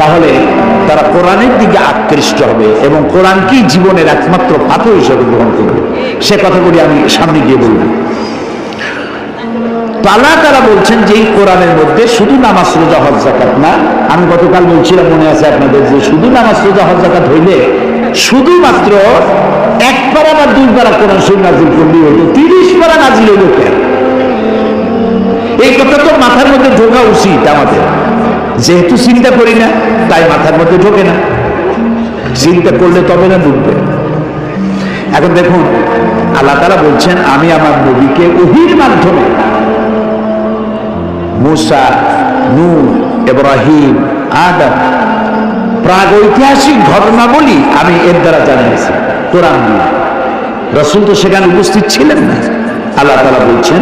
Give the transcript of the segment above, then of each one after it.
তাহলে তারা কোরআনের দিকে আকৃষ্ট হবে এবং কোরআনকেই জীবনের একমাত্র পাথর হিসেবে গ্রহণ করবে? সে কথাগুলি আমি সামনে গিয়ে বলব। তো আল্লাহ তারা বলছেন যে এই কোরআনের মধ্যে শুধু নামাজ, রোজা, হজ জাকাত না, আমি গতকাল বলছিলাম, মনে আছে আপনাদের, যে শুধু নামাজ, রোজা, হজ জাকাত হইলে শুধুমাত্র এক পারা বা দুই পারা কোরআন শরীফ নাজিল করলেই হইতো তিরিশ পারা নাজিল হইল কেন? এই কথা তো মাথার মধ্যে ঢোকা উচিত আমাদের। যেহেতু চিন্তা করি না, তাই মাথার মধ্যে ঢোকে না। চিন্তা করলে তবে না ঢুকবে। এখন দেখুন, আল্লাহ তারা বলছেন, আমি আমার নবীকে ওহির মাধ্যমে মুসা নূ ইব্রাহিম, আদম, প্রাগ ঐতিহাসিক ঘটনাবলী আমি এর দ্বারা জানিয়েছি দিয়ে। রসুল তো সেখানে উপস্থিত ছিলেন না। আল্লাহ তালা বলছেন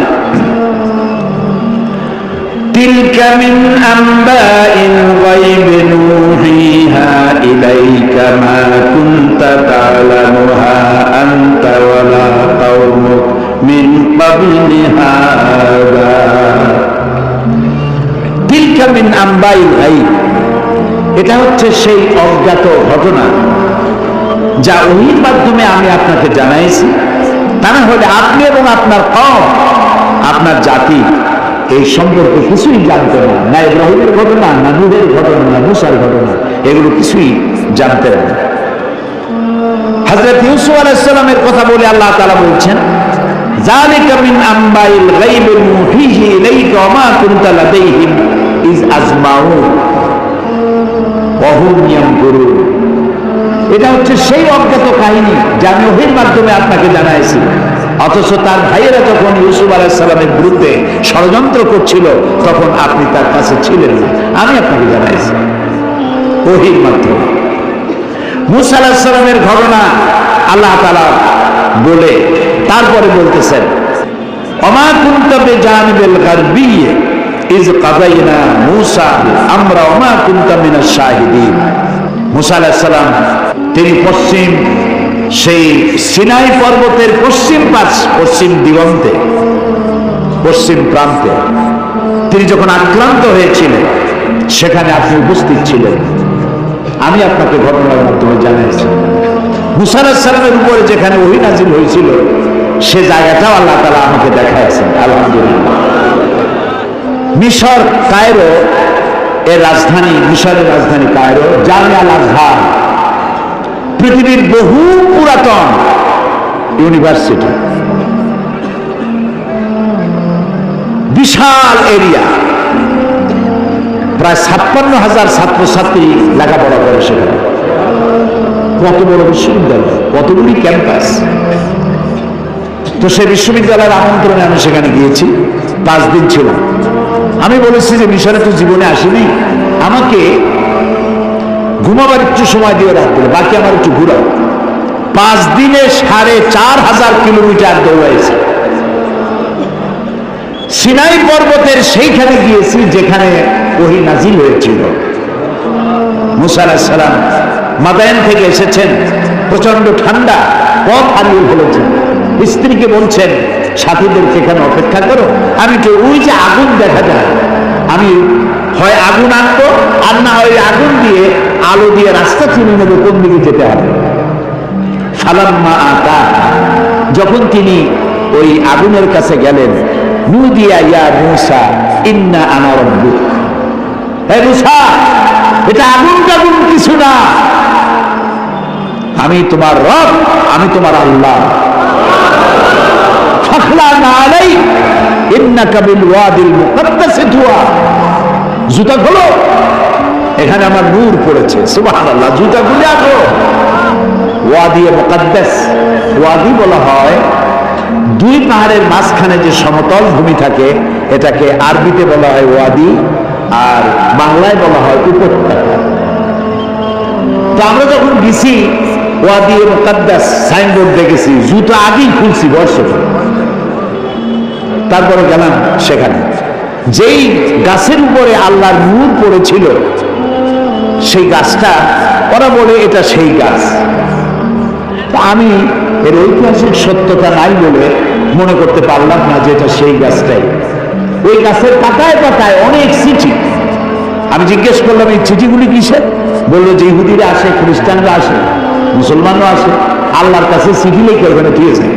تلك من أنباء الغيب نوحيها إليك ما كنت تعلمها أنت ولا قومك من قبل هذا تلك من أنباء الغيب এটা হচ্ছে সেই অজ্ঞাত ঘটনা যা ওহির মাধ্যমে আমি আপনাকে জানাইছি তা না হলে আপনি এবং আপনার কম আপনার জাতি এই সম্পর্কে কিছুই জানতেন না। না ইব্রাহিমের ঘটনা, না নুহের ঘটনা, না মুসার ঘটনা, এগুলো কিছুই জানতে না। হজরত ইউসুফ আলাইসালামের কথা বলে আল্লাহ তালা বলছেন জালিকা মিন আম্বাইল গাইবিল মুহিহি ইলাইকা ওয়া কুনতা লাদাইহিম ইজ আজমাউন ওয়া হুম ইয়ামকুরুন। এটা হচ্ছে সেই অজ্ঞাত কাহিনী যা আমি ওহির মাধ্যমে আপনাকে জানাইছি। অথচ তার ভাইয়েরা যখন ইউসুফ আলাইসাল্লামের বিরুদ্ধে ষড়যন্ত্র করছিল, তখন আপনি তার কাছে ছিলেন আমি আপনাকে জানাইছি। ওহির মাধ্যমে। মুসা আলাহিসাল্লামের ঘটনা আল্লাহ তালা বলে, তারপরে বলতেছেন অমা কুন্তবে জানবেল গারবিয়ে ইজ কাদাইনা মুসা আমরা অমা কুন্তা মিনাশ শাহিদিন। মুসা আলাহিসাল্লাম তিনি পশ্চিম সেই সিনাই পর্বতের পশ্চিম পাশ, পশ্চিম দিগন্তে, পশ্চিম প্রান্তে, তিনি যখন আক্রান্ত হয়েছিলেন, সেখানে আপনি উপস্থিত ছিলেন। আমি আপনাকে ঘটনার মাধ্যমে জানিয়েছি। মুসার সালামের উপরে যেখানে ওহি নাজিল হয়েছিল, সে জায়গাটাও আল্লাহ তালা আমাকে দেখাইছেন আলহামদুলিল্লাহ। মিশর, কায়রো, এর রাজধানী, মিশরের রাজধানী কায়রো জামিয়া আল আজহার। পৃথিবীর বহু পুরাতন ইউনিভার্সিটি। বিশাল এরিয়া। প্রায় ছাপ্পান্ন হাজার ছাত্রছাত্রী লেখাপড়া করে সেখানে। কত বড় বিশ্ববিদ্যালয়, কতগুলি ক্যাম্পাস। তো সেই বিশ্ববিদ্যালয়ের আমন্ত্রণে আমি সেখানে গিয়েছি, পাঁচ দিন ছিলাম। আমি বলেছি যে মিশনে তো জীবনে আসিনি। আমাকে ঘুমাবার একটু সময় দিয়ে রাখবে বাকি আমার একটু ঘুরাও। পাঁচ দিনে সাড়ে চার হাজার কিলোমিটার দৌড়াইছে। সিনাই পর্বতের সেইখানে গিয়েছি যেখানে ওহি নাজিল হয়েছিল। মুসা সালাম মাদায়ন থেকে এসেছেন। প্রচণ্ড ঠান্ডা, পথ হারিয়ে ফেলেছেন। স্ত্রীকে বলছেন, সাথীদেরকে এখানে অপেক্ষা করো, আমি তো ওই যে আগুন দেখা যায়। আমি হয় আগুন আনব আর না হয় আগুন দিয়ে আলো দিয়ে রাস্তা চিনে নেব, কোন দিকে যেতে হবে? ফালাম্মা আকা যখন তিনি ওই আগুনের কাছে গেলেন ইয়া ইন্না এটা আগুন কিছু না। আমি তোমার রব, আমি তোমার আল্লাহ। ফাখলা না আলাই, ইন্নাকা বিল ওয়াদিল মুকদ্দাসে তুয়া জুতা খোলো। এখানে আমার নূর পড়েছে, সুবহানাল্লাহ, জুতা খুলে আসো ওয়াদি ওয়াদি বলা হয়, দুই পাহাড়ের মাঝখানে যে সমতল ভূমি থাকে, এটাকে আরবিতে বলা হয় ওয়াদি, আর বাংলায় বলা হয় উপত্যকা। তো আমরা যখন গেছি, ওয়াদি মুকাদ্দাস, সাইনবোর্ড দেখেছি, জুতো আগেই খুলছি বর্ষ তারপরে গেলাম সেখানে। যেই গাছের উপরে আল্লাহর নূর পড়েছিল সেই গাছটা, ওরা বলে এটা সেই গাছ। আমি এর ঐতিহাসিক সত্যতা নাই বলে মনে করতে পারলাম না যে এটা সেই গাছটাই। ওই গাছের পাতায় পাতায় অনেক চিঠি। আমি জিজ্ঞেস করলাম, এই চিঠিগুলি কিসের? বলল, যে ইহুদিরা আসে, খ্রিস্টানরা আসে মুসলমানরা আসে, আল্লাহর কাছে চিঠি লিখে ওখানে দিয়ে যায়।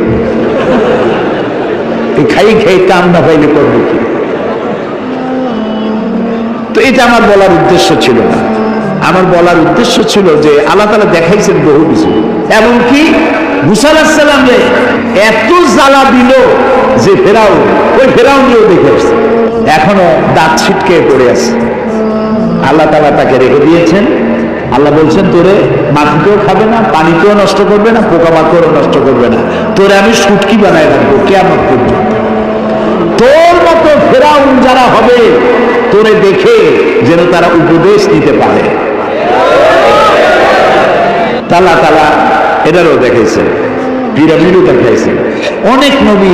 এই খাই খাই কাম না পাইলে করবে কি? তো এটা আমার বলার উদ্দেশ্য ছিল না। আমার বলার উদ্দেশ্য ছিল যে আল্লাহ তালা দেখাইছেন বহু কিছু। এমনকি মুসাল্লাহামে এত জ্বালা দিল যে ফেরাও, ওই ফেরাও নিয়েও দেখে আসছে। এখনও দাঁত ছিটকে পড়ে আছে। আল্লাহ তালা তাকে রেখে দিয়েছেন। আল্লাহ বলছেন, তোরে মাটিতেও খাবে না, পানিতেও নষ্ট করবে না, পোকামাকড়ও নষ্ট করবে না। তোরে আমি সুটকি বানায় রাখব কেমন পর্যন্ত। তোর মতো ফেরাউন যারা হবে, তোরে দেখে যেন তারা উপদেশ দিতে পারে। তালা তালা এটারও দেখাইছে, পিরামিডও দেখাইছে। অনেক নবী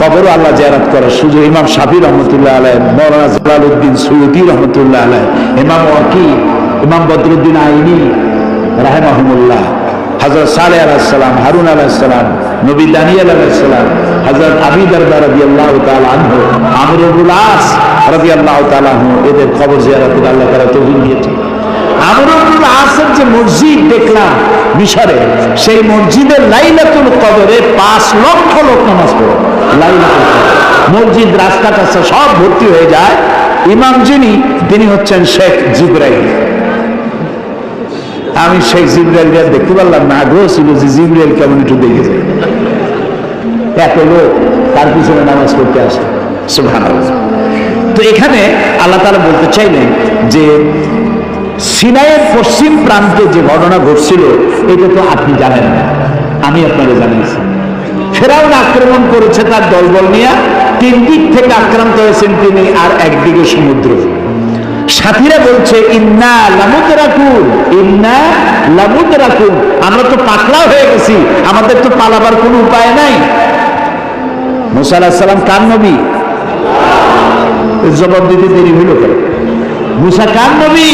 কবর আল্লাহ জিয়ারাত করার সুযোগ, ইমাম শাফি রহমতুল্লাহ আলাই মৌলানা জালালউদ্দিন সৈয়দি রহমতুল্লাহ আলাই ইমাম ওয়াকি, ইমাম বদরুদ্দিন আইনি রাহেমাহমুল্লাহ হজরত সালে আলাহিসাল্লাম হারুন আলাহিসাল্লাম নবী দানিয়াল আলাহিসাল্লাম হজরত আবি দরবার রবি আল্লাহ আনহু আমরুল আস রবি আল্লাহ তালাহ এদের খবর জিয়ারাতের আল্লাহ তারা তৌহিদ দিয়েছে যে মসজিদ দেখলাম মিশরে, সেই মসজিদের লাইলাতুল কদরে পাঁচ লক্ষ লোক নামাজ পড়ে। লাইলাতুল। মসজিদ রাস্তা টাস্তা সব ভর্তি হয়ে যায়। ইমাম যিনি, তিনি হচ্ছেন শেখ জিব্রাইল। আমি শেখ জিব্রাইল দেখতে পারলাম না আগ্রহ ছিল যে জিব্রাইল কেমন একটু দেখে এত লোক, তার পিছনে নামাজ পড়তে আসে। সুবহানাল্লাহ। তো এখানে আল্লাহ তাআলা বলতে চাইলেন যে সিনাইয়ের পশ্চিম প্রান্তে যে ঘটনা ঘটছিল, এটা তো আপনি জানেন না। আমি আপনাকে জানিয়েছি। ফেরাউন আক্রমণ করেছে তার দলবল নিয়ে, তিন দিক থেকে আক্রান্ত হয়েছেন তিনি আর একদিকে সমুদ্র। সাথীরা বলছে, ইন্না লামুদ রাখুন ইন্না লামুদ রাখুন আমরা তো পাকড়াও হয়ে গেছি, আমাদের তো পালাবার কোনো উপায় নাই। মুসা আলাহিস সালাম কার নবী? জবাব দিতে দেরি হইল কেন? মুসা কার নবী?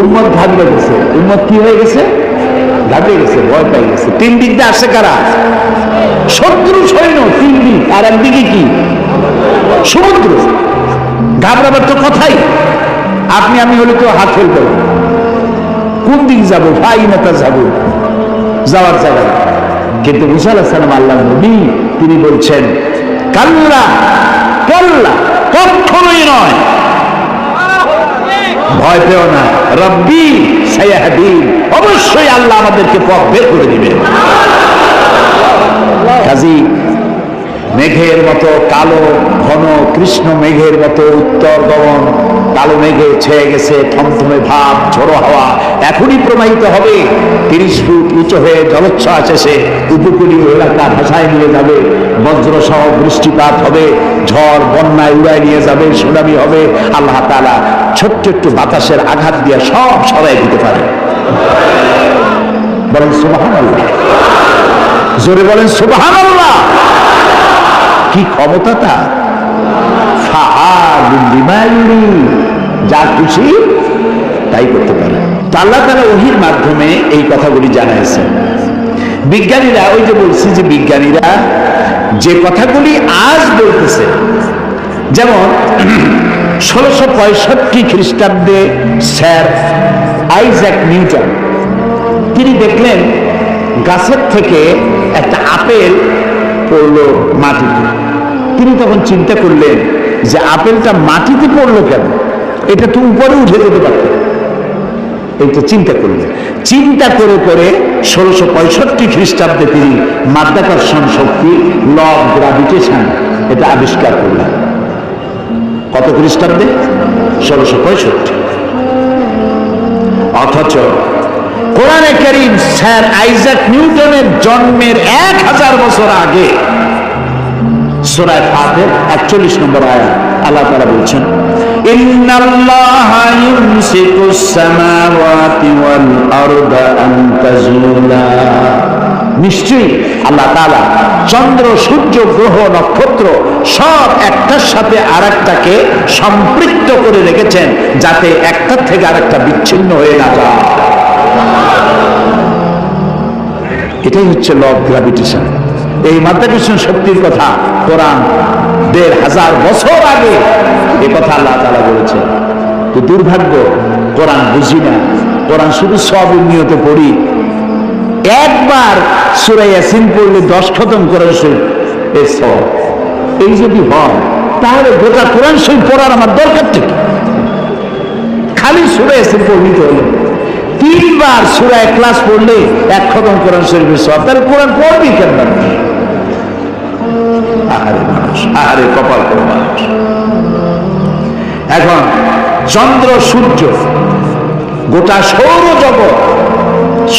উম্মত ঘাবড়ে গেছে। উম্মত কি হয়ে গেছে? ঘাবড়ে গেছে, ভয় পাই গেছে। তিন দিক দিয়ে আসছে কারা? শত্রু সৈন্য, তিন দিক। আর একদিকে কি? সমুদ্র। ঘাবড়াবার তো কথাই। আপনি, আমি হলে তো হাত ফেলতে। কোন দিক যাব? ভাই নেতা যাব? যাওয়ার জায়গা কিন্তু মুসা আলাহ সালাম আল্লাহ নবী, তিনি বলছেন, কাল্লা কাল্লা কখনোই নয়। ভয় পেও না। রব্বি সায়াহাদিন অবশ্যই আল্লাহ আমাদেরকে পথ বের করে দিবেন কাজী, মেঘের মতো কালো, ঘন, কৃষ্ণ মেঘের মতো উত্তর গমন কালো মেঘে ছেয়ে গেছে থমথমে ভাব, ঝোড়ো হাওয়া। এখনই প্রবাহিত হবে। তিরিশ ফুট উঁচু হয়ে জলোচ্ছ্বাস এসে উপকূলীয় এলাকা ভাষায় নিয়ে যাবে। বজ্র সহ বৃষ্টিপাত হবে। ঝড়, বন্যায় উড়ায় নিয়ে যাবে। সুনামি হবে। আল্লাহ তাআলা ছোট্ট একটু বাতাসের আঘাত দিয়ে সব সরাই দিতে পারে। বলেন সুবাহান জোরে বলেন সুবাহান কি ক্ষমতা তা। যা খুশি তাই করতে পারে। তো আল্লাহ তারা ওহির মাধ্যমে এই কথাগুলি জানাইছেন বিজ্ঞানীরা, ওই যে বলছি যে বিজ্ঞানীরা, যে কথাগুলি আজ বলতেছে, যেমন ষোলোশো পঁয়ষট্টি খ্রিস্টাব্দে স্যার আইজ্যাক নিউটন। তিনি দেখলেন গাছের থেকে একটা আপেল পড়ল মাটিতে। তিনি তখন চিন্তা করলেন যে আপেলটা মাটিতে পড়ল কেন? এটা তো উপরে উঠে যেতে পারত। এইটা চিন্তা করলেন। চিন্তা করে করে ষোলোশো পঁয়ষট্টি খ্রিস্টাব্দে তিনি মাধ্যাকর্ষণ শক্তি ল অফ গ্রাভিটেশন এটা আবিষ্কার করলেন। কত খ্রিস্টাব্দে? ষোলোশো পঁয়ষট্টি। অথচ কোরআনে করিম স্যার আইজাক নিউটনের জন্মের এক হাজার বছর আগে সোরায় ফাতের একচল্লিশ নম্বর আয়া আল্লাহ তারা বলছেন নিশ্চয়ই আল্লাহ তালা চন্দ্র, সূর্য, গ্রহ, নক্ষত্র সব একটার সাথে আরেকটাকে সম্পৃক্ত করে রেখেছেন যাতে একটার থেকে আরেকটা বিচ্ছিন্ন হয়ে না যায়। এটাই হচ্ছে ল অফ গ্রাভিটেশন এই মাধ্যাকর্ষণ শক্তির কথা, কোরআন দেড় হাজার বছর আগে এ কথা আল্লাহ তালা বলেছে তো দুর্ভাগ্য, কোরআন বুঝি না। কোরআন শুধু সব নিয়ত পড়ি একবার সুরাই ইয়াসিন পড়লে দশ খতম করার এই যদি হয়, তাহলে গোটা কোরআন শরীফ পড়ার আমার দরকার ঠিক খালি সুরাই ইয়াসিন পড়লিতে হলো। তিনবার সুরায় ক্লাস পড়লে এক খতম কোরআন শরীফের সব তাহলে কোরআন পড়বি কেন? আহারে মানুষ, আহারে কপাল করে মানুষ। এখন চন্দ্র, সূর্য, গোটা সৌরজগৎ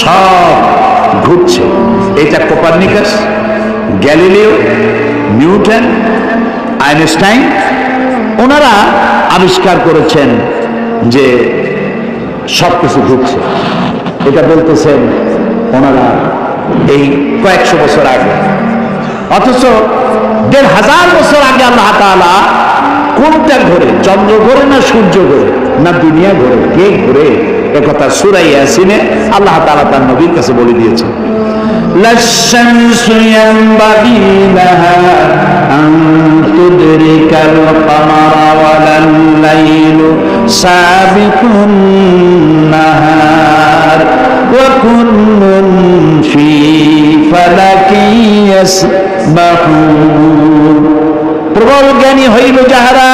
সব ঘুরছে। এটা কোপারনিকাস, গ্যালিলিও, নিউটন, আইনস্টাইন, ওনারা আবিষ্কার করেছেন যে সব কিছু ঘুরছে। এটা বলতেছেন ওনারা এই কয়েকশো বছর আগে। অথচ দেড় হাজার বছর আগে আল্লাহ তাআলা কোনটা ঘোরে? চন্দ্র ঘোরে না সূর্য ঘোরে? না দুনিয়া ঘোরে? কে ঘোরে? একথা সুরাই আসিনে আল্লাহ তাআলা তার নবীর কাছে বলে দিয়েছে প্রবল জ্ঞানী হইল যাহারা,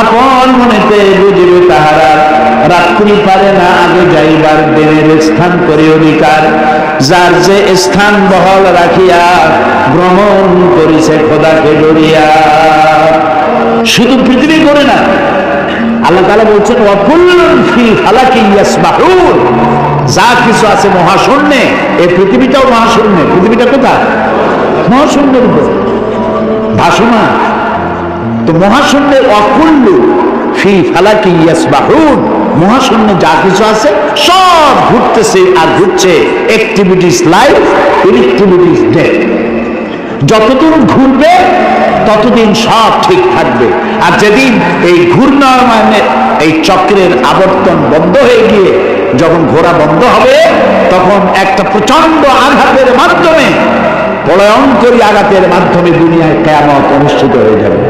আপন মনেতে বুঝিল তাহারা রাত্রি পারে না, আগে যাইবার দিনের স্থান করে অধিকার। যার যে স্থান বহল রাখিয়া ভ্রমণ করিছে খোদাকে ডরিয়া। শুধু পৃথিবী করে না, আল্লাহ তাআলা বলছেন যা কিছু আছে মহাশূন্যে এই পৃথিবীটাও মহাশূন্যে। পৃথিবীটা কোথায়? মহাশূন্যের উপর। ভাসমান। তো মহাশূন্যের অকুল্লু ফি ফালাকি ইয়াসবাহুন। মহাশূন্যে যা কিছু আছে সব ঘুরতেছে আর ঘুরছে অ্যাক্টিভিটিস লাইফ ইনএক্টিভিটিস ডেথ যতদিন ঘুরবে, ততদিন সব ঠিক থাকবে। আর যেদিন এই ঘূর্ণায়মানের এই চক্রের আবর্তন বন্ধ হয়ে গিয়ে যখন ঘোরা বন্ধ হবে, তখন একটা প্রচণ্ড আঘাতের মাধ্যমে, প্রলয়ঙ্করী আঘাতের মাধ্যমে দুনিয়ায় কেয়ামত অনুষ্ঠিত হয়ে যাবে।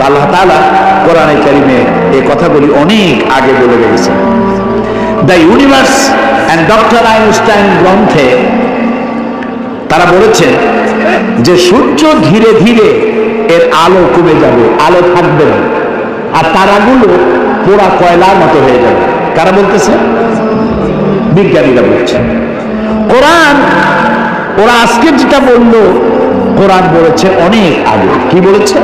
তো আল্লাহ তাআলা কোরআনে কারিমে এই কথাগুলি অনেক আগে বলে গেছেন the universe and doctor Einstein গ্রন্থে তারা বলেছেন যে সূর্য ধীরে ধীরে এর আলো কমে যাবে, আলো থাকবে না। আর তারাগুলো পোড়া কয়লার মতো হয়ে যাবে। কারা বলতেছে? বিজ্ঞানীরা বলছে কোরআন, ওরা আজকে যেটা বলল, কোরআন বলেছে অনেক আগে। কি বলেছে?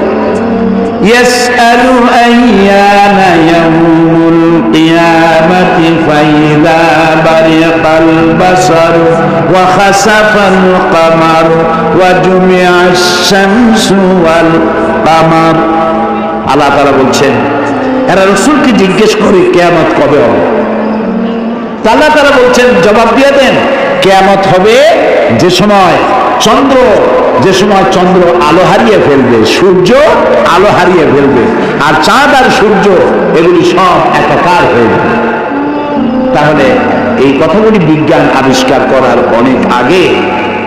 يسأل أيان يوم القيامة فإذا برق البصر وخسف القمر وجمع الشمس والقمر আল্লাহ তারা বলছেন এরা রসুলকে জিজ্ঞেস করে কেয়ামত কবে হবে তা আল্লাহ তারা বলছেন জবাব দিয়ে দেন কেয়ামত হবে যে সময় চন্দ্র যে সময় চন্দ্র আলো হারিয়ে ফেলবে, সূর্য আলো হারিয়ে ফেলবে, আর চাঁদ আর সূর্য এগুলি সব একাকার হয়ে যাবে। তাহলে এই কথাগুলি বিজ্ঞান আবিষ্কার করার অনেক আগে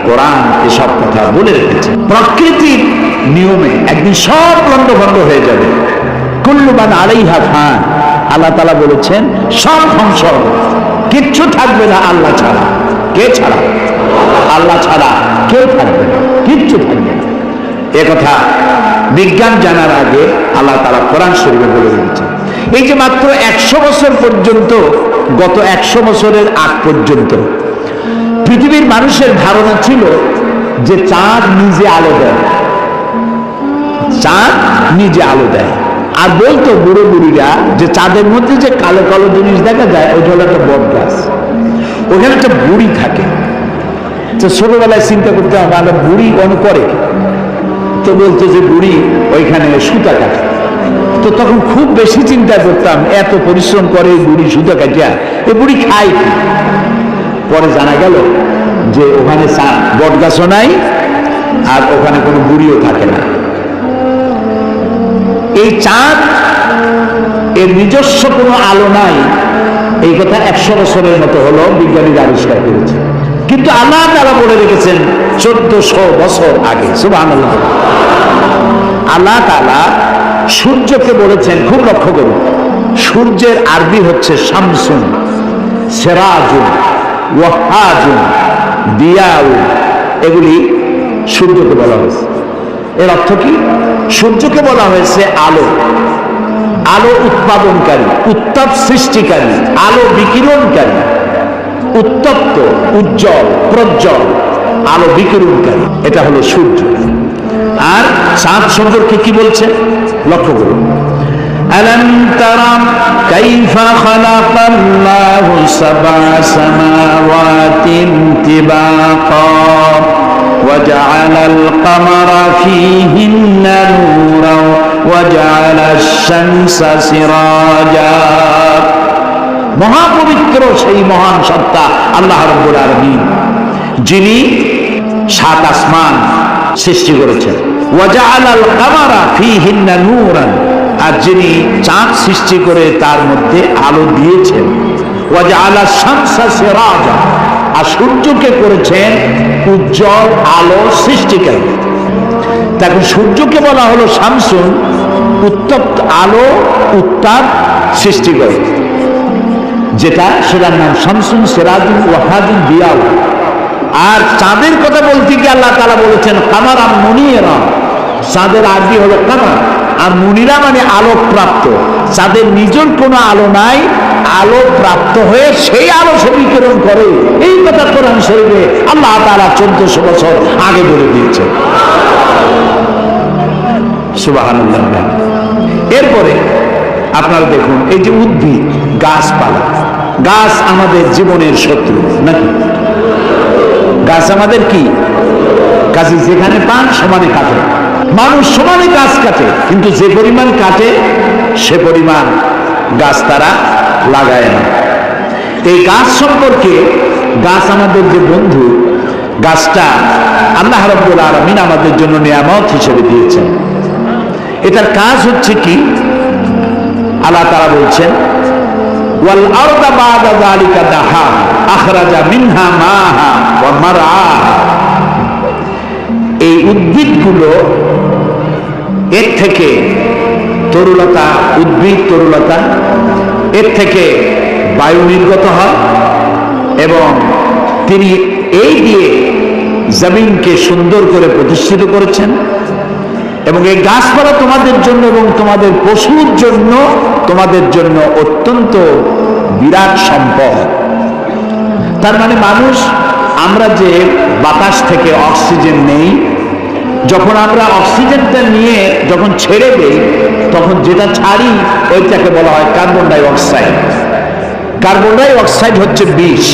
কোরআন এসব কথা বলে রেখেছে। প্রকৃতির নিয়মে একদিন সব লন্ডভন্ড হয়ে যাবে। কুল্লুবান আলাইহা ফান। আল্লাহ তালা বলেছেন, সব ধ্বংস। কিচ্ছু থাকবে না আল্লাহ ছাড়া। কে ছাড়া? আল্লাহ ছাড়া কেউ থাকবে না, কিচ্ছু থাকবে না। কথা বিজ্ঞান জানার আগে আল্লাহ তারা কোরআন শরীফে বলে দিয়েছে এই যে মাত্র একশো বছর পর্যন্ত, গত একশো বছরের আগ পর্যন্ত পৃথিবীর মানুষের ধারণা ছিল যে চাঁদ নিজে আলো দেয়। চাঁদ নিজে আলো দেয়। আর বলতো বুড়ো বুড়িরা যে চাঁদের মধ্যে যে কালো কালো জিনিস দেখা যায় ওইটা হলো একটা বট গাছ। ওখানে একটা বুড়ি থাকে। তো ছোটবেলায় চিন্তা করতে হবে আমরা বুড়ি কোন করে? তো বলতো যে, বুড়ি, ওইখানে সুতা কাটে। তো তখন খুব বেশি চিন্তা করতাম, এত পরিশ্রম করে বুড়ি সুতা কাটিয়া। এই বুড়ি কি? পরে জানা গেল যে, ওখানে বট গাছও নাই, আর ওখানে কোনো বুড়িও থাকে না। এই চাঁদ, এর নিজস্ব কোনো আলো নাই। এই কথা একশো বছরের মতো হলো বিজ্ঞানীরা আবিষ্কার করেছে। কিন্তু আল্লাহ তারা বলে রেখেছেন চোদ্দশো বছর আগে সুবাহ আল্লাহ তালা সূর্যকে বলেছেন, খুব লক্ষ্য করুন, সূর্যের আরবি হচ্ছে শামসুন, সেরাজুন ওয়াহাজুন দিয়াউ এগুলি সূর্যকে বলা হয়েছে। এর অর্থ কি? সূর্যকে বলা হয়েছে আলো। আলো উৎপাদনকারী, উত্তাপ সৃষ্টিকারী, আলো বিকিরণকারী। উত্তপ্ত উজ্জ্বল প্রজ্জ্বল আলো বিকিরণকারী এটা হলো সূর্য আর চাঁদ সম্পর্কে কি বলছে লক্ষ্য করুন ألم تر كيف خلق الله سبع سماوات طباقا وجعل القمر فيهن نورا وجعل الشمس سراجا মহাপবিত্র সেই মহান সত্তা আল্লাহ রব্বুল আলমিন, যিনি সাত আসমান সৃষ্টি করেছেন। ওয়াজাআল আল কামারা নূরান, আর যিনি চাঁদ সৃষ্টি করে তার মধ্যে আলো দিয়েছেন। ওয়াজাআল আশ-শামসা সিরাজা, আর সূর্যকে করেছেন উজ্জ্বল আলো সৃষ্টিকারী। তখন সূর্যকে বলা হলো শামসুন, উত্তপ্ত আলো উত্তাপ সৃষ্টি করে। যেটা সেটার নাম শামসুন সেরাজুন ওয়াহাজুন দিয়াউ। আর চাঁদের কথা বলতে গিয়ে আল্লাহ তালা বলেছেন কামারা মুনিয়েরা চাঁদের আরবি হলো কামার। আর মুনিরা মানে আলোক প্রাপ্ত চাঁদের নিজের কোনো আলো নাই আলো প্রাপ্ত হয়ে সেই আলো সে বিকিরণ করে। এই কথা কোরআন শরীফে আল্লাহ তালা চোদ্দশো বছর আগে বলে দিয়েছে সুবাহান্লাহ এরপরে আপনারা দেখুন, এই যে উদ্ভিদ, গাছপালা, গাছ আমাদের জীবনের শত্রু, নাকি? গাছ আমাদের কি? কাজে যেখানে পান, সমানে কাটে। মানুষ সমানে গাছ কাটে, কিন্তু যে পরিমাণ কাটে, সে পরিমাণ গাছ তারা লাগায় না। এই গাছ সম্পর্কে গাছ আমাদের যে বন্ধু, গাছটা আল্লাহ রব্বুল আলমিন আমাদের জন্য নিয়ামত হিসেবে দিয়েছেন। এটার কাজ হচ্ছে কি? আল্লাহ তারা বলছেন, ওয়াল দাহা এই উদ্ভিদগুলো এর থেকে তরুলতা, উদ্ভিদ তরুলতা, এর থেকে বায়ু নির্গত হয় এবং তিনি এই দিয়ে জমিনকে সুন্দর করে প্রতিষ্ঠিত করেছেন। এবং এই গাছপালা তোমাদের জন্য এবং তোমাদের পশুর জন্য তোমাদের জন্য অত্যন্ত বিরাট সম্পদ। তার মানে মানুষ, আমরা যে বাতাস থেকে অক্সিজেন নেই, যখন আমরা অক্সিজেনটা নিয়ে যখন ছেড়ে দেই, তখন যেটা ছাড়ি ওইটাকে বলা হয় carbon dioxide carbon dioxide হচ্ছে বিষ।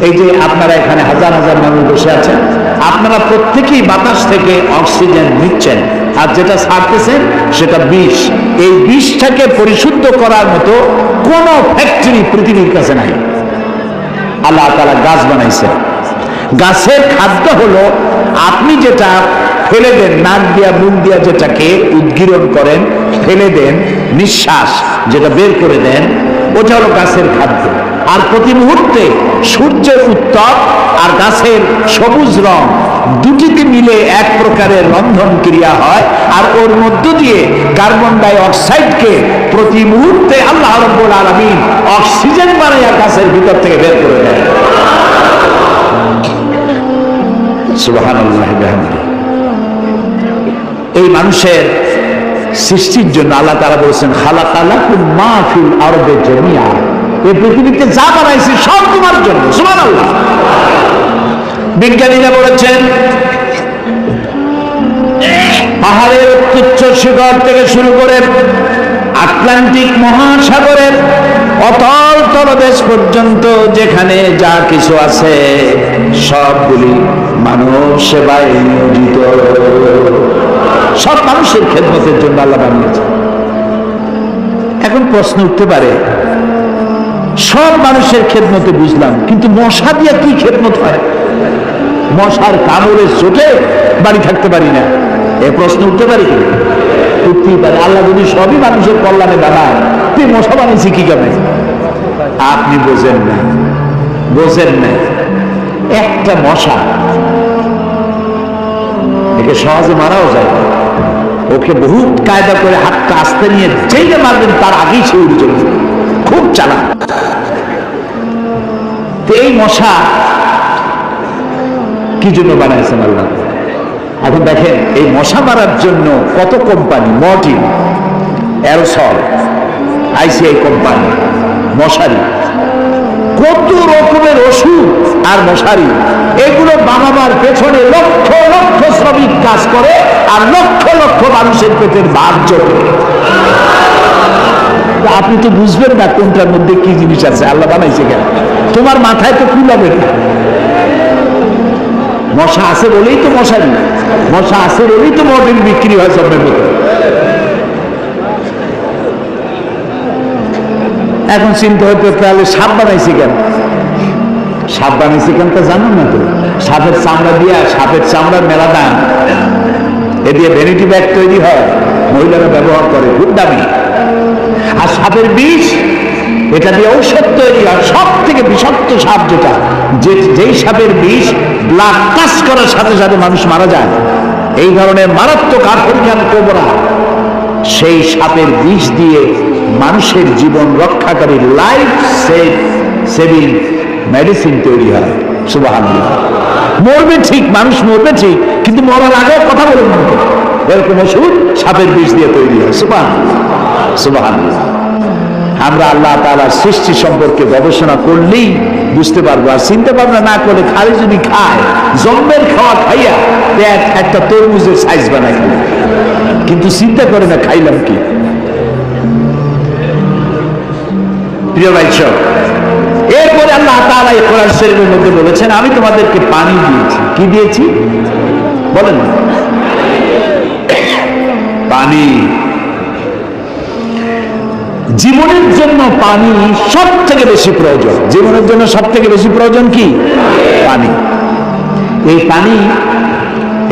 এই যে আপনারা এখানে হাজার হাজার মানুষ বসে আছেন, আপনারা প্রত্যেকেই বাতাস থেকে অক্সিজেন নিচ্ছেন। আর যেটা ছাড়তেছেন সেটা বিষ। এই বিষটাকে পরিশুদ্ধ করার মতো কোনো ফ্যাক্টরি পৃথিবীর কাছে নাই। আল্লাহ তালা গাছ বানাইছে। গাছের খাদ্য হলো, আপনি যেটা ফেলে দেন, নাক দিয়া, মুখ দিয়া যেটাকে উদ্গীরণ করেন, ফেলে দেন, নিঃশ্বাস যেটা বের করে দেন, ওটা হলো গাছের খাদ্য। আর প্রতি মুহূর্তে সূর্যের উত্তপ আর গাছের সবুজ রং দুটিতে মিলে এক প্রকারের রন্ধন ক্রিয়া হয়। আর ওর মধ্য দিয়ে কার্বন ডাই অক্সাইডকে প্রতি মুহূর্তে আল্লাহ রব্বুল আলমিন অক্সিজেন বানাইয়া গাছের ভিতর থেকে বের করে দেয়। এই মানুষের সৃষ্টির জন্য আল্লাহ তারা বলছেন খালা কালা মাহফিল আরবে জমিয়া এই পৃথিবীতে যা বানাইছি সব তোমার জন্য সুমান আল্লাহ বিজ্ঞানীরা বলেছেন, পাহাড়ের উচ্চ শিখর থেকে শুরু করে আটলান্টিক মহাসাগরের অতল তলদেশ পর্যন্ত যেখানে যা কিছু আছে, সবগুলি মানব সেবায় নিয়োজিত। সব মানুষের খেদমতের জন্য আল্লাহ বানিয়েছে এখন প্রশ্ন উঠতে পারে সব মানুষের খেদমতে বুঝলাম, কিন্তু মশা দিয়ে কি খেদমত হয়? মশার কামড়ের চোখে বাড়ি থাকতে পারি না। এ প্রশ্ন উঠতে পারি কি? উঠতেই পারে। আল্লাহ যদি সবই মানুষের কল্যাণে বানায় তুই মশা বানিয়েছি কি কেমন আপনি বোঝেন না বোঝেন না। একটা মশা, একে সহজে মারাও যায় ওকে বহুত কায়দা করে হাতটা আস্তে নিয়ে যেই মারবেন, তার আগেই সে উড়ে চলে। খুব চালাক। তো এই মশা কি জন্য বানাইছেন আল্লাহ? এখন দেখেন, এই মশা মারার জন্য কত company? Mortein, aerosol, ICI company, মশারি, কত রকমের ওষুধ আর মশারি, এগুলো বানাবার পেছনে লক্ষ লক্ষ শ্রমিক কাজ করে আর লক্ষ লক্ষ মানুষের পেটের ভাত জোটে। তা আপনি তো বুঝবেন না কোনটার মধ্যে কি জিনিস আছে। আল্লাহ বানাইছে কেন? তোমার মাথায় তো কুলাবে না। মশা আছে বলেই তো মশারি মশা আছে বলেই তো মডেল বিক্রি হয় সবের মতো। এখন চিন্তা হতে তাহলে সাপ বানাইছে কেন? সাপ বানাইছে কেন তা জানো না তো? সাপের চামড়া দিয়া সাপের চামড়ার মেলা দাম এ দিয়ে ভ্যানিটি ব্যাগ তৈরি হয়। মহিলারা ব্যবহার করে, খুব দামি। আর সাপের বিষ, এটা দিয়ে ঔষধ তৈরি হয়। সব থেকে বিষাক্ত সাপ যেটা, যে যেই সাপের বিষ ব্লাড টাচ করার সাথে সাথে মানুষ মারা যায়। এই ধরনের মারাত্মক আফ্রিকান কোবরা সেই সাপের বিষ দিয়ে মানুষের জীবন রক্ষাকারী লাইফ সেভ সেভিং মেডিসিন তৈরি হয়। সুবাহ মরবে ঠিক, মানুষ মরবে ঠিক, কিন্তু মরার আগেও কথা বলে মরবে এরকম ওষুধ সাপের বিষ দিয়ে তৈরি হয়। সুবাহ আমরা আল্লাহ তালার সৃষ্টি সম্পর্কে গবেষণা করলেই বুঝতে পারব আর চিন্তা ভাবনা না করে খালি যদি খায়, জম্মের খাওয়া খাইয়া পেট একটা তরমুজের সাইজ খাবে কিন্তু চিন্তা করে না, খাইলাম কি? এরপরে আল্লাহ এই কোরআন শরীফের মধ্যে বলেছেন, আমি তোমাদেরকে পানি দিয়েছি। কি দিয়েছি? বলেন। পানি। জীবনের জন্য পানি সব থেকে বেশি প্রয়োজন। জীবনের জন্য সব থেকে বেশি প্রয়োজন কি? পানি। এই পানি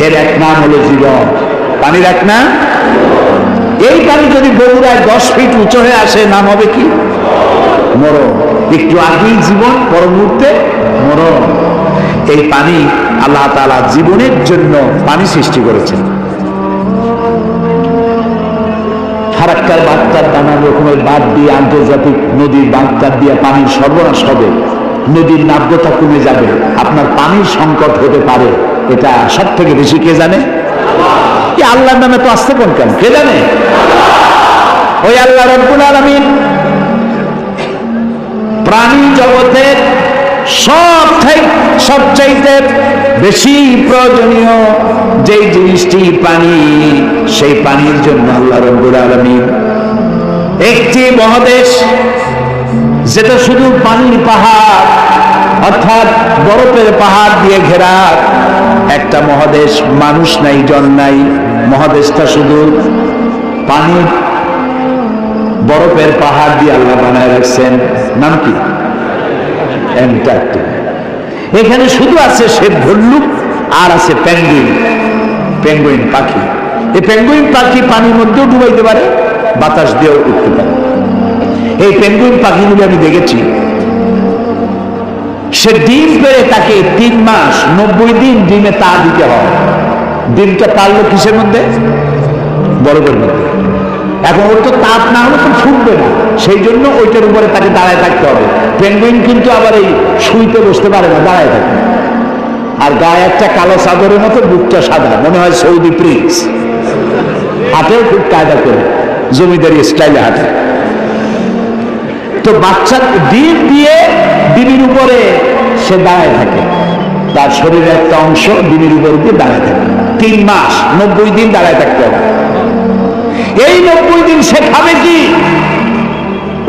এর এক নাম হলো জীবন। পানির এক নাম? এই পানি যদি বগুড়ায় দশ ফিট উঁচু হয়ে আসে, নাম হবে কি? মরণ। একটু আগেই জীবন পর মুহূর্তে মরণ। এই পানি আল্লাহ তাআলা জীবনের জন্য পানি সৃষ্টি করেছেন। ফারাক্কার বার্তার নানা রকমের বাদ দিয়ে আন্তর্জাতিক নদীর বার্তার দিয়ে পানির সর্বনাশ হবে। নদীর নাব্যতা কমে যাবে। আপনার পানির সংকট হতে পারে। এটা সব থেকে বেশি কে জানে? আল্লাহর নামে তো আসতে কোন কেন? কে জানে? ওই আল্লাহ রব্বুল আলামিন প্রাণী জগতের সব সবচাইতে বেশি প্রয়োজনীয় যেই জিনিসটি পানি সেই পানির জন্য আল্লাহ রব্বুল আলামিন একটি মহাদেশ যেটা শুধু পানির পাহাড়, অর্থাৎ বরফের পাহাড় দিয়ে ঘেরা। একটা মহাদেশ, মানুষ নাই, জন নাই। মহাদেশটা শুধু পানির, বরফের পাহাড় দিয়ে আল্লাহ বানায় রাখছেন। নাম কি? এখানে শুধু আছে সে ভল্লুক, আর আছে প্যাঙ্গুইন পেঙ্গুইন পাখি। এই পেঙ্গুইন পাখি পানির মধ্যেও ডুবাইতে পারে, বাতাস দিয়েও উঠতে পারে। এই পেঙ্গুইন পাখিগুলি আমি দেখেছি, সে ডিম পেরে তাকে তিন মাস নব্বই দিন ডিমে তা দিতে হয়। ডিমটা পারল কিসের মধ্যে? বরফের মধ্যে। এখন ওর তো তাপ না হলে তো ফুটবে না। সেই জন্য ওইটার উপরে তাকে দাঁড়ায় থাকতে হবে। পেঙ্গুইন কিন্তু আবার এই শুইতে বসতে পারে না, দাঁড়ায় থাকে। আর গায়ে একটা কালো চাদরের মতো বুকটা সাদা, মনে হয় সৌদি প্রিন্স। হাতেও খুব কায়দা করে, জমিদারি স্টাইলে হাঁটে তো বাচ্চা ডিম দিয়ে ডিমের উপরে সে দাঁড়ায় থাকে। তার শরীরের একটা অংশ ডিমের উপর দিয়ে দাঁড়ায় থাকে। তিন মাস, নব্বই দিন দাঁড়ায় থাকতে হবে। এই নব্বই দিন সে খাবে কি?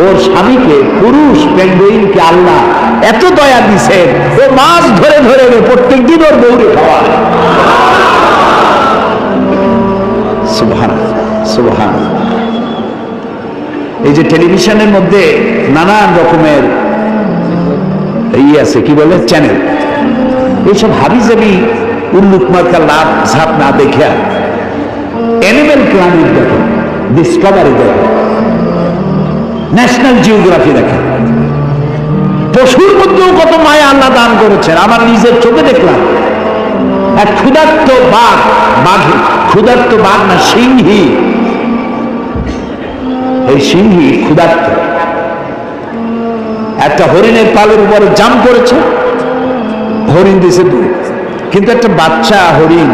ওর স্বামীকে, পুরুষ, পেঙ্গুইনকে আল্লাহ এত দয়া দিছে ও মাছ ধরে ধরে প্রত্যেক দিন ওর বউরে খাওয়ায়। এই যে টেলিভিশনের মধ্যে নানান রকমের ই আছে, কি বলে? চ্যানেল। এইসব হাবিজাবি উল্লুক মার্কা লাভ ঝাপ না দেখে অ্যানিমেল প্ল্যানেট দেখে ডিসকভারি দেখে ন্যাশনাল জিওগ্রাফি দেখে। পশুর মধ্যেও কত মায়া আল্লাহ দান করেছেন, আমার নিজের চোখে দেখলাম। এক ক্ষুধার্ত বাঘ বাঘ ক্ষুধার্ত বাঘ না সিংহী? এই সিংহী ক্ষুধার্ত। একটা হরিণের পালের উপরে জাম করেছে হরিণ দিছে দূর। কিন্তু একটা বাচ্চা হরিণ,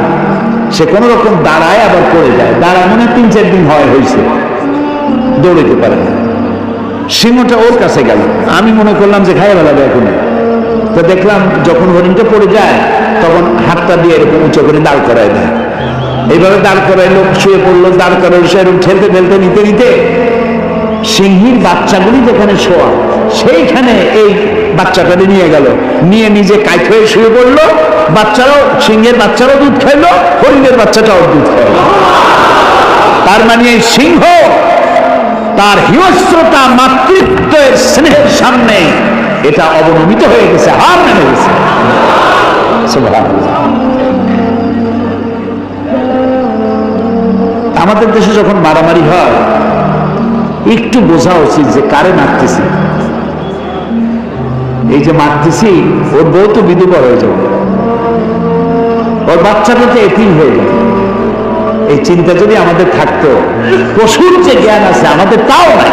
সে কোন রকম দাঁড়ায় আবার পড়ে যায়। দাঁড়ায় মনে তিন চার দিন হয়, হয়েছে। দৌড়াইতে পারে না। সিংহটা ওর কাছে গেল। আমি মনে করলাম যে খাইয়া বেলাবে এখন তো দেখলাম যখন হরিণটা পড়ে যায় তখন হাতটা দিয়ে এরকম উঁচু করে দাঁড় করায় দেয়। এইভাবে দাঁড় করায় লোক শুয়ে পড়ল, দাঁড় করায় সে এরকম ঠেলতে ঠেলতে, নিতে নিতে সিংহীর বাচ্চাগুলি যেখানে শোয়া, সেইখানে এই বাচ্চাটাকে নিয়ে গেল। নিয়ে নিজে কাইট হয়ে শুয়ে পড়ল, বাচ্চারাও সিংহের বাচ্চারাও দুধ খাইলো, হরিণের বাচ্চাটাও দুধ খাইলো। তার মানে এই সিংহ তার হিংস্রতা, মাতৃত্বের স্নেহের সামনে এটা অবনমিত হয়ে গেছে, হার মেনে গেছে। আমাদের দেশে যখন মারামারি হয়, একটু বোঝা উচিত যে কারে মারতেছি। এই যে মারতেছি, ওর বউ তো বিধবার হয়ে যাবে। ওর বাচ্চাটা তো এতিম হয়ে যাবে। এই চিন্তা যদি আমাদের থাকতো পশুর যে জ্ঞান আছে, আমাদের তাও নাই।